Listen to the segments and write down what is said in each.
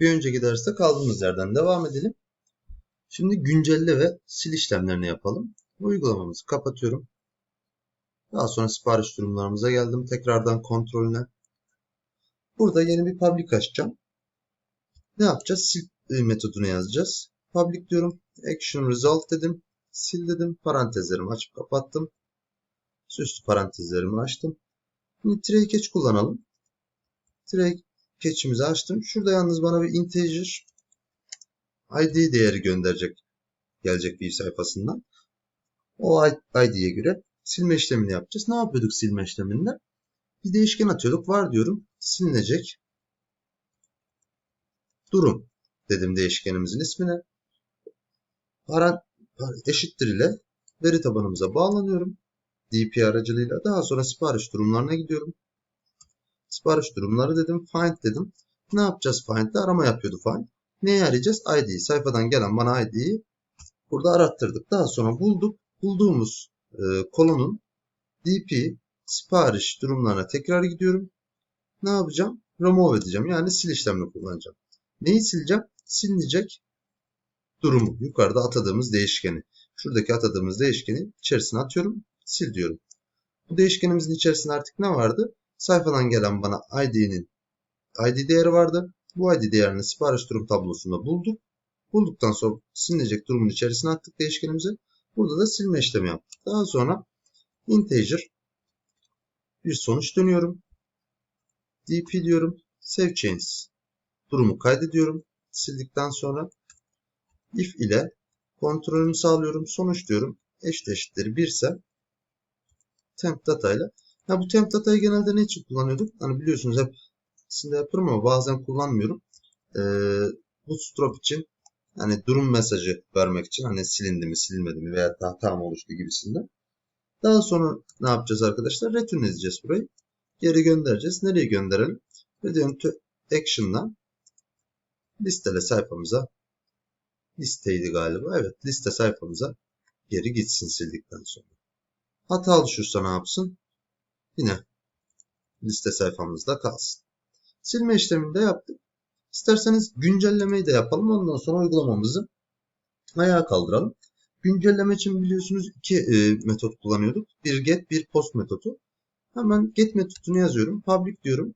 Bir önceki derste kaldığımız yerden devam edelim. Şimdi güncelle ve sil işlemlerini yapalım. Uygulamamızı kapatıyorum. Daha sonra sipariş durumlarımıza geldim. Tekrardan kontrolüne. Burada yeni bir public açacağım. Ne yapacağız? Sil e, metodunu yazacağız. Public diyorum. Action result dedim. Sil dedim. Parantezlerimi açıp kapattım. Süslü parantezlerimi açtım. Şimdi tray catch kullanalım. Tray catch'imizi açtım. Şurada yalnız bana bir integer id değeri gönderecek. Gelecek bir sayfasından. O id'ye göre silme işlemini yapacağız. Ne yapıyorduk silme işleminde? Bir değişken atıyorduk. Var diyorum. Silinecek. Durum dedim değişkenimizin ismine. Parant eşittir ile veri tabanımıza bağlanıyorum. DP aracılığıyla. Daha sonra sipariş durumlarına gidiyorum. Sipariş durumları dedim. Find dedim. Ne yapacağız find'de? Arama yapıyordu find. Neye arayacağız? ID'yi. Sayfadan gelen bana ID'yi burada arattırdık. Daha sonra bulduk. Bulduğumuz e, kolonun DP sipariş durumlarına tekrar gidiyorum. Ne yapacağım? Remove edeceğim. Yani sil işlemini kullanacağım. Neyi sileceğim? Silinecek durumu. Yukarıda atadığımız değişkeni. Şuradaki atadığımız değişkeni içerisine atıyorum. Sil diyorum. Bu değişkenimizin içerisinde artık ne vardı? Sayfadan gelen bana ID'nin ID değeri vardı. Bu ID değerini sipariş durum tablosunda bulduk. Bulduktan sonra silinecek durumun içerisine attık değişkenimizi. Burada da silme işlemi yaptık. Daha sonra integer bir sonuç dönüyorum. dp diyorum. Save changes durumu kaydediyorum. Sildikten sonra if ile kontrolünü sağlıyorum. Sonuç diyorum. Eşit eşitleri 1 ise temp data ile. Ya bu temp datayı genelde ne için kullanıyorduk? Hani biliyorsunuz hep sizde yapıyorum ama bazen kullanmıyorum. Ee, Bootstrap için hani durum mesajı vermek için hani silindi mi silinmedi mi veya hata mı oluştu gibisinden. Daha sonra ne yapacağız arkadaşlar? Return edeceğiz burayı. Geri göndereceğiz. Nereye gönderelim? Return to action'dan listele sayfamıza listeydi galiba. Evet liste sayfamıza geri gitsin sildikten sonra. Hata oluşursa ne yapsın? Yine liste sayfamızda kalsın. Silme işlemini de yaptık. İsterseniz güncellemeyi de yapalım. Ondan sonra uygulamamızı ayağa kaldıralım. Güncelleme için biliyorsunuz iki e, metot kullanıyorduk. Bir get, bir post metodu. Hemen get metodunu yazıyorum. Public diyorum.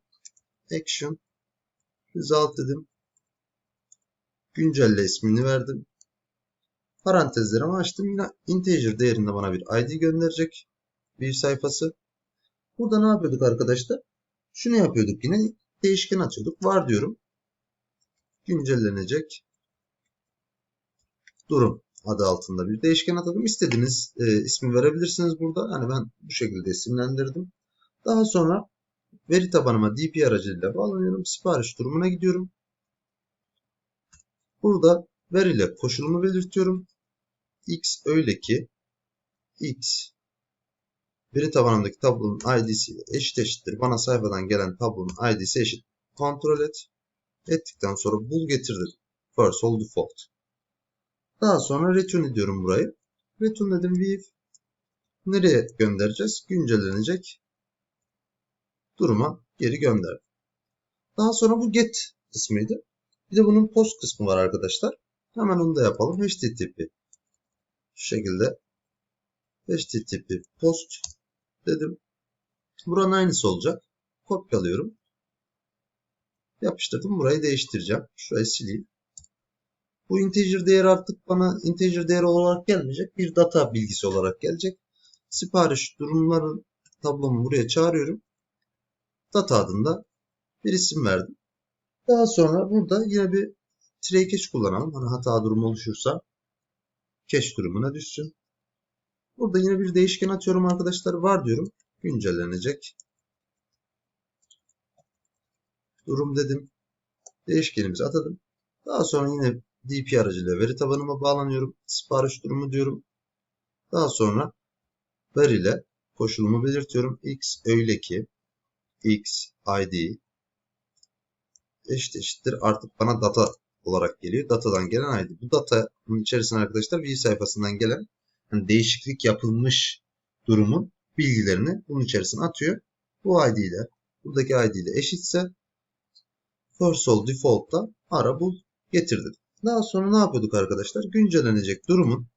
Action result dedim. Güncelle ismini verdim. Parantezlerimi açtım. Yine integer değerinde bana bir id gönderecek. Bir sayfası. Burada ne yapıyorduk arkadaşlar? Şunu yapıyorduk yine. Değişken atıyorduk. Var diyorum. Güncellenecek. Durum adı altında bir değişken atadım. İstediğiniz e, ismi verebilirsiniz burada. Yani ben bu şekilde isimlendirdim. Daha sonra veri tabanıma DP aracılığıyla bağlanıyorum. Sipariş durumuna gidiyorum. Burada veriyle koşulumu belirtiyorum. X öyle ki X veri tabanındaki tablonun id'si ile eşit eşittir. Bana sayfadan gelen tablonun id'si eşit. Kontrol et. Ettikten sonra bul getirdim. First all default. Daha sonra return ediyorum burayı. Return dedim with nereye göndereceğiz? Güncellenecek duruma geri gönder. Daha sonra bu get kısmıydı. Bir de bunun post kısmı var arkadaşlar. Hemen onu da yapalım. HTTP şu şekilde HTTP post dedim. Buranın aynısı olacak. Kopyalıyorum. Yapıştırdım. Burayı değiştireceğim. Şurayı sileyim. Bu integer değeri artık bana integer değeri olarak gelmeyecek. Bir data bilgisi olarak gelecek. Sipariş durumların tablomu buraya çağırıyorum. Data adında bir isim verdim. Daha sonra burada yine bir tray catch kullanalım. Hani hata durumu oluşursa cache durumuna düşsün. Burada yine bir değişken atıyorum arkadaşlar. Var diyorum. Güncellenecek. Durum dedim. Değişkenimizi atadım. Daha sonra yine DP aracıyla veri tabanıma bağlanıyorum. Sipariş durumu diyorum. Daha sonra veriyle koşulumu belirtiyorum. X öyle ki X ID eşit eşittir artık bana data olarak geliyor. Datadan gelen ID. Bu datanın içerisine arkadaşlar veri sayfasından gelen yani değişiklik yapılmış durumun bilgilerini bunun içerisine atıyor. Bu ID ile buradaki ID ile eşitse first all default'ta ara bul getir. Daha sonra ne yapıyorduk arkadaşlar? Güncellenecek durumun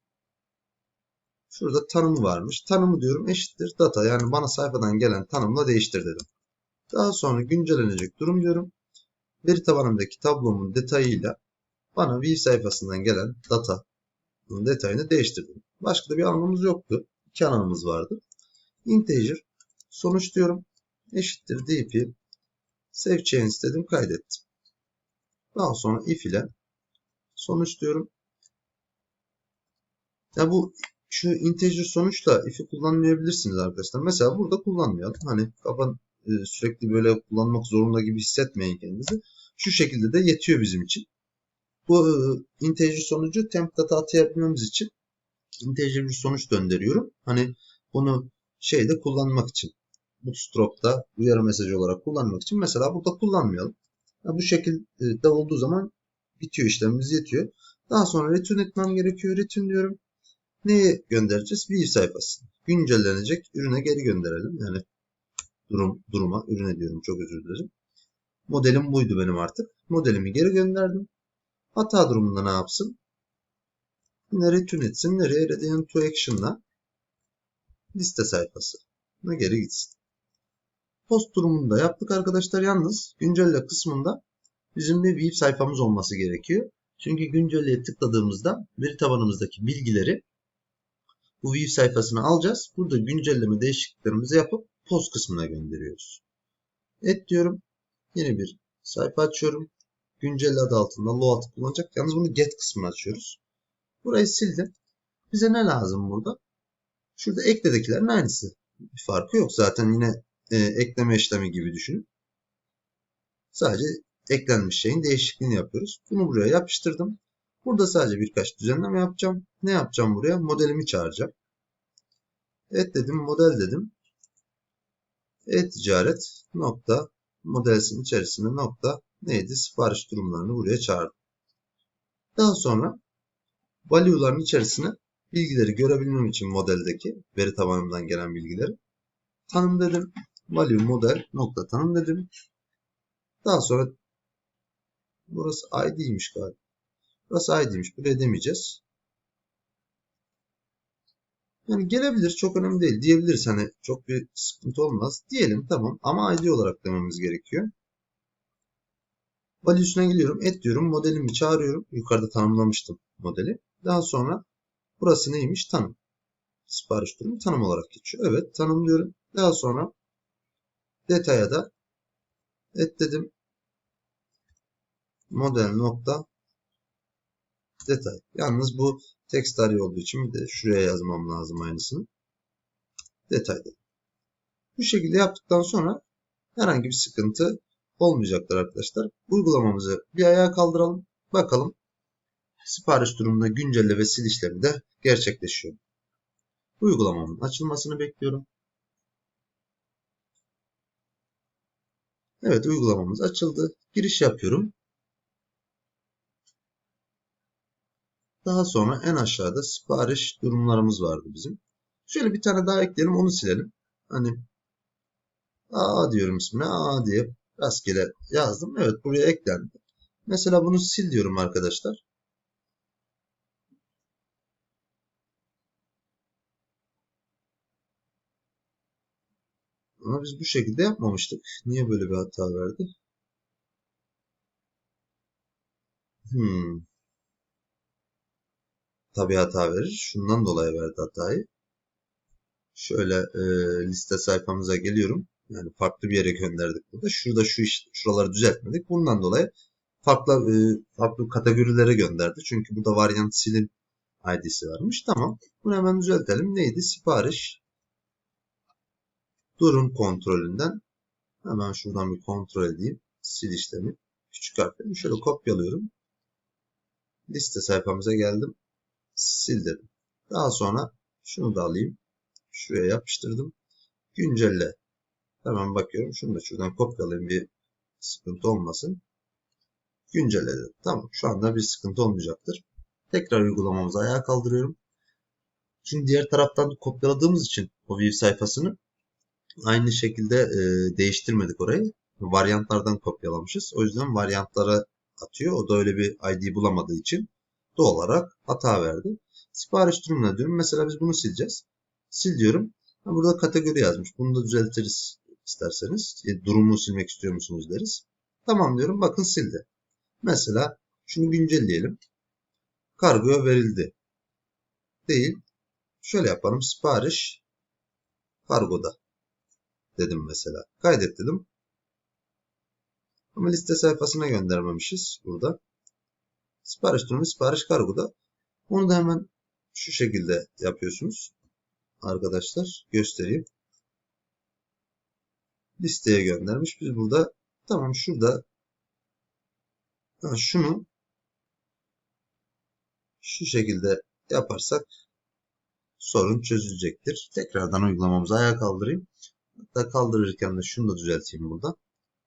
şurada tanımı varmış. Tanımı diyorum eşittir data yani bana sayfadan gelen tanımla değiştir dedim. Daha sonra güncellenecek durum diyorum. Veri tabanımdaki tablomun detayıyla bana view sayfasından gelen data detayını değiştirdim. Başka da bir anlamımız yoktu. İki anlamımız vardı. Integer sonuç diyorum eşittir dp save change dedim kaydettim. Daha sonra if ile sonuç diyorum. Ya bu şu integer sonuçla if'i kullanmayabilirsiniz arkadaşlar. Mesela burada kullanmayalım. Hani kapan e, sürekli böyle kullanmak zorunda gibi hissetmeyin kendinizi. Şu şekilde de yetiyor bizim için. Bu e, integer sonucu temp data atayabilmemiz için integer bir sonuç gönderiyorum. Hani bunu şeyde kullanmak için. Bootstrap'ta uyarı mesajı olarak kullanmak için. Mesela burada kullanmayalım. Ya bu şekilde olduğu zaman bitiyor işlemimiz yetiyor. Daha sonra return etmem gerekiyor. Return diyorum. Neye göndereceğiz? View sayfası. Güncellenecek ürüne geri gönderelim. Yani durum duruma ürüne diyorum. Çok özür dilerim. Modelim buydu benim artık. Modelimi geri gönderdim. Hata durumunda ne yapsın? Yine return etsin. Nereye? Return to action'la liste sayfası. Ne geri gitsin. Post durumunda yaptık arkadaşlar. Yalnız güncelle kısmında bizim bir view sayfamız olması gerekiyor. Çünkü güncelleye tıkladığımızda veri tabanımızdaki bilgileri bu view sayfasına alacağız. Burada güncelleme değişikliklerimizi yapıp post kısmına gönderiyoruz. Et diyorum. Yeni bir sayfa açıyorum. Güncelle adı altında load kullanacak. Yalnız bunu get kısmını açıyoruz. Burayı sildim. Bize ne lazım burada? Şurada ekledekilerin aynısı. Bir farkı yok. Zaten yine e, ekleme işlemi gibi düşünün. Sadece eklenmiş şeyin değişikliğini yapıyoruz. Bunu buraya yapıştırdım. Burada sadece birkaç düzenleme yapacağım. Ne yapacağım buraya? Modelimi çağıracağım. Et dedim, model dedim. E-ticaret nokta modelsin içerisinde nokta neydi? Sipariş durumlarını buraya çağırdım. Daha sonra value'ların içerisine bilgileri görebilmem için modeldeki veri tabanımdan gelen bilgileri tanım dedim. Value model nokta tanım dedim. Daha sonra burası id'ymiş galiba. Burası id'ymiş. Buraya demeyeceğiz. Yani gelebilir. Çok önemli değil. Diyebiliriz. Hani çok bir sıkıntı olmaz. Diyelim tamam. Ama id olarak dememiz gerekiyor. Value'suna geliyorum. Et diyorum. Modelimi çağırıyorum. Yukarıda tanımlamıştım modeli. Daha sonra burası neymiş? Tanım. Sipariş durumu tanım olarak geçiyor. Evet tanımlıyorum. Daha sonra detaya da et dedim. Model nokta detay. Yalnız bu text array olduğu için bir de şuraya yazmam lazım aynısını. Detayda. Bu şekilde yaptıktan sonra herhangi bir sıkıntı olmayacaktır arkadaşlar. Uygulamamızı bir ayağa kaldıralım. Bakalım sipariş durumunda güncelle ve sil işlemi de gerçekleşiyor. Uygulamamın açılmasını bekliyorum. Evet uygulamamız açıldı. Giriş yapıyorum. Daha sonra en aşağıda sipariş durumlarımız vardı bizim. Şöyle bir tane daha ekleyelim onu silelim. Hani A diyorum ismine A diye rastgele yazdım. Evet buraya eklendi. Mesela bunu sil diyorum arkadaşlar. Ama biz bu şekilde yapmamıştık. Niye böyle bir hata verdi? Hmm. Tabii hata verir. Şundan dolayı verdi hatayı. Şöyle e, liste sayfamıza geliyorum. Yani farklı bir yere gönderdik burada. Şurada şu iş, şuraları düzeltmedik. Bundan dolayı farklı e, farklı kategorilere gönderdi. Çünkü burada variant silin ID'si varmış. Tamam. Bunu hemen düzeltelim. Neydi? Sipariş durum kontrolünden hemen şuradan bir kontrol edeyim. Sil işlemi. Küçük harfleri şöyle kopyalıyorum. Liste sayfamıza geldim. Sil dedim. Daha sonra şunu da alayım. Şuraya yapıştırdım. Güncelle. Hemen bakıyorum. Şunu da şuradan kopyalayayım bir sıkıntı olmasın. Güncelle dedim. Tamam. Şu anda bir sıkıntı olmayacaktır. Tekrar uygulamamızı ayağa kaldırıyorum. Şimdi diğer taraftan kopyaladığımız için o view sayfasını aynı şekilde e, değiştirmedik orayı. varyantlardan kopyalamışız. O yüzden varyantlara atıyor. O da öyle bir ID bulamadığı için doğal olarak hata verdi. Sipariş durumuna diyorum. Mesela biz bunu sileceğiz. Sil diyorum. Burada kategori yazmış. Bunu da düzeltiriz isterseniz. E, durumu silmek istiyor musunuz deriz. Tamam diyorum. Bakın sildi. Mesela şunu güncelleyelim. Kargoya verildi. Değil. Şöyle yapalım. Sipariş kargoda dedim mesela. Kaydet dedim. Ama liste sayfasına göndermemişiz burada. Sipariş durumu sipariş kargoda. Onu da hemen şu şekilde yapıyorsunuz. Arkadaşlar göstereyim. Listeye göndermiş. Biz burada tamam şurada ha, şunu şu şekilde yaparsak sorun çözülecektir. Tekrardan uygulamamızı ayağa kaldırayım. Hatta kaldırırken de şunu da düzelteyim burada.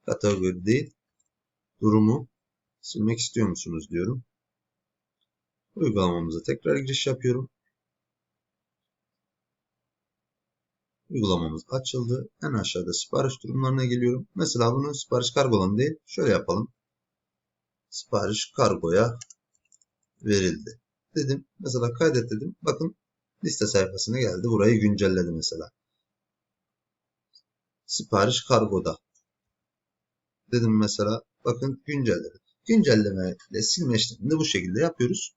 Kategori değil. Durumu silmek istiyor musunuz diyorum. Uygulamamıza tekrar giriş yapıyorum. Uygulamamız açıldı. En aşağıda sipariş durumlarına geliyorum. Mesela bunu sipariş kargolan değil. Şöyle yapalım. Sipariş kargoya verildi. Dedim. Mesela kaydet dedim. Bakın liste sayfasına geldi. Burayı güncelledi mesela. Sipariş kargoda. Dedim mesela. Bakın güncelledi. Güncelleme ile silme işlemini bu şekilde yapıyoruz.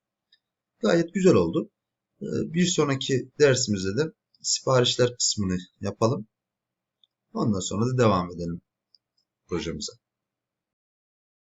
Gayet güzel oldu. Ee, Bir sonraki dersimizde de siparişler kısmını yapalım. Ondan sonra da devam edelim projemize.